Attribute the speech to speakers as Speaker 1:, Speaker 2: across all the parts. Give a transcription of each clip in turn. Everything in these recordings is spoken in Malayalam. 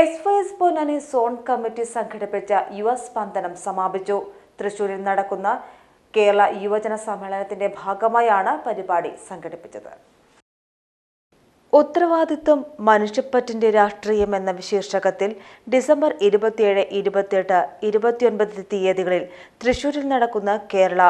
Speaker 1: S Y S Ponnani zone committee സംഘടിപ്പിച്ച യുവ സ്പന്ദനം സമാപിച്ചു. തൃശൂരിൽ നടക്കുന്ന കേരള യുവജന സമ്മേളനത്തിന്റെ ഭാഗമായാണ് പരിപാടി സംഘടിപ്പിച്ചത്. ഉത്തരവാദിത്വം മനുഷ്യപ്പറ്റിന്റെ രാഷ്ട്രീയം എന്ന വിശീർഷകത്തിൽ ഡിസംബർ ഇരുപത്തിയേഴ് ഇരുപത്തിയെട്ട് ഇരുപത്തിയൊൻപത് തീയതികളിൽ തൃശൂരിൽ നടക്കുന്ന കേരള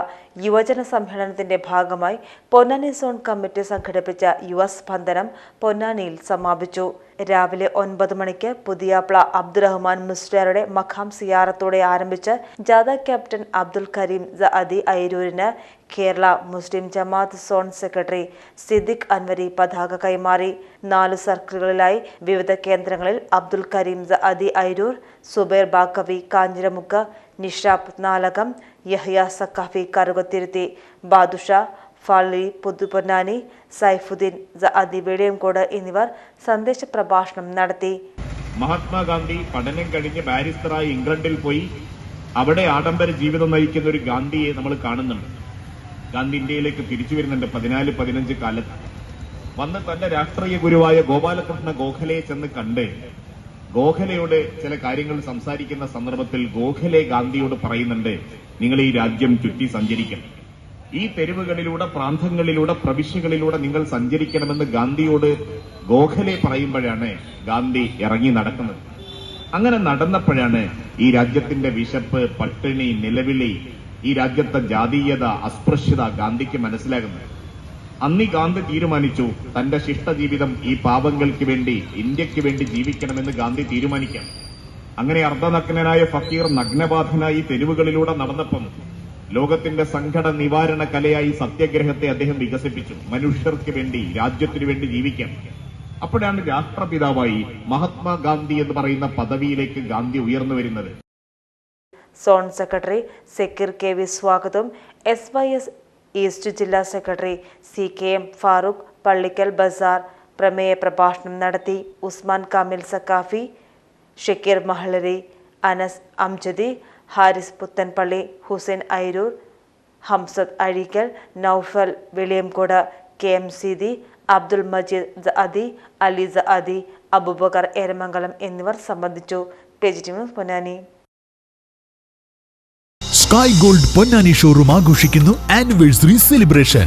Speaker 1: യുവജന സമ്മേളനത്തിന്റെ ഭാഗമായി പൊന്നാനി സോൺ കമ്മിറ്റി സംഘടിപ്പിച്ച യുവസ്പന്ദനം പൊന്നാനിയിൽ സമാപിച്ചു. രാവിലെ ഒൻപത് മണിക്ക് പുതിയാപ്ല അബ്ദുറഹ്മാൻ മുസ്ലിയാരുടെ മഖാം സിയാറത്തോടെ ആരംഭിച്ച് ജാഥ ക്യാപ്റ്റൻ അബ്ദുൽ കരീം സഅദി അയിരൂരിന് കേരള മുസ്ലിം ജമാഅത്ത് സോൺ സെക്രട്ടറി സിദ്ദിഖ് അൻവരി പതാക കൈമാറി. നാല് സർക്കിളുകളിലായി വിവിധ കേന്ദ്രങ്ങളിൽ അബ്ദുൽ കരീം സഅദി ഐരൂർ സുബൈർ ബാക്കവി കാഞ്ഞിരമുക്ക് നിഷാബ് നാലകം യഹ്യ സക്കാഫി കറുകത്തിരുത്തി ബാദുഷ ഫാളി പുതുപൊന്നാനി സൈഫുദ്ദീൻ സഅദി വെളിയംകോട് എന്നിവർ സന്ദേശ പ്രഭാഷണം നടത്തി.
Speaker 2: മഹാത്മാഗാന്ധി പഠനം കഴിഞ്ഞ് ബാരിസ്റ്ററായി ഇംഗ്ലണ്ടിൽ പോയി. അവിടെ ആഡംബര ജീവിതം നയിക്കുന്ന ഒരു ഗാന്ധിയെ നമ്മൾ കാണുന്നുണ്ട്. ഗാന്ധി ഇന്ത്യയിലേക്ക് തിരിച്ചു വരുന്നുണ്ട് പതിനാല് പതിനഞ്ച് കാലത്ത്. വന്ന് തന്റെ രാഷ്ട്രീയ ഗുരുവായ ഗോപാലകൃഷ്ണ ഗോഖലയെ ചെന്ന് കണ്ട് ഗോഖലയോട് ചില കാര്യങ്ങൾ സംസാരിക്കുന്ന സന്ദർഭത്തിൽ ഗോഖലെ ഗാന്ധിയോട് പറയുന്നുണ്ട് നിങ്ങൾ ഈ രാജ്യം ചുറ്റി സഞ്ചരിക്കണം. ഈ തെരുവുകളിലൂടെ പ്രാന്തങ്ങളിലൂടെ പ്രവിശ്യകളിലൂടെ നിങ്ങൾ സഞ്ചരിക്കണമെന്ന് ഗാന്ധിയോട് ഗോഖലെ പറയുമ്പോഴാണ് ഗാന്ധി ഇറങ്ങി നടക്കുന്നത്. അങ്ങനെ നടന്നപ്പോഴാണ് ഈ രാജ്യത്തിന്റെ വിശപ്പ് പട്ടിണി നിലവിളി ഈ രാജ്യത്തെ ജാതീയത അസ്പൃശ്യത ഗാന്ധിക്ക് മനസ്സിലാകുന്നത്. അന്ന് ഗാന്ധി തീരുമാനിച്ചു തന്റെ ശിഷ്ടജീവിതം ഈ പാപങ്ങൾക്ക് വേണ്ടി ഇന്ത്യയ്ക്ക് വേണ്ടി ജീവിക്കണമെന്ന് ഗാന്ധി തീരുമാനിക്കാം അങ്ങനെ അർദ്ധനഗ്നനായ ഫക്കീർ നഗ്നബാധനായി തെരുവുകളിലൂടെ നടന്നപ്പം ലോകത്തിന്റെ സങ്കട നിവാരണ കലയായി സത്യഗ്രഹത്തെ അദ്ദേഹം വികസിപ്പിച്ചു. മനുഷ്യർക്ക് വേണ്ടി രാജ്യത്തിനു വേണ്ടി ജീവിക്കാം. അപ്പോഴാണ് രാഷ്ട്രപിതാവായി മഹാത്മാഗാന്ധി എന്ന് പറയുന്ന പദവിയിലേക്ക് ഗാന്ധി ഉയർന്നു വരുന്നത്.
Speaker 1: Zone secretary Zakir K V സ്വാഗതം. എസ് വൈ എസ് ഈസ്റ്റ് ജില്ലാ secretary C K M Farooq Pallikkal Bazar പ്രമേയ പ്രഭാഷണം നടത്തി. ഉസ്മാൻ കാമിൽ സക്കാഫി ഷക്കീർ മഹളരി അനസ് അംജദി ഹാരിസ് പുത്തൻപള്ളി ഹുസൈൻ ഐരൂർ ഹംസദ് അഴീക്കൽ നൌഫൽ വെളിയംകോട് കെ എം സീതി അബ്ദുൽ മജീദ് അദി അലി അദി അബൂബക്കർ ഏരമംഗലം എന്നിവർ സംബന്ധിച്ചു. പേജിറ്റിമ Ponnani.
Speaker 3: Sky Gold Ponnani showroom ആഘോഷിക്കുന്നു ആനിവേഴ്സറി സെലിബ്രേഷൻ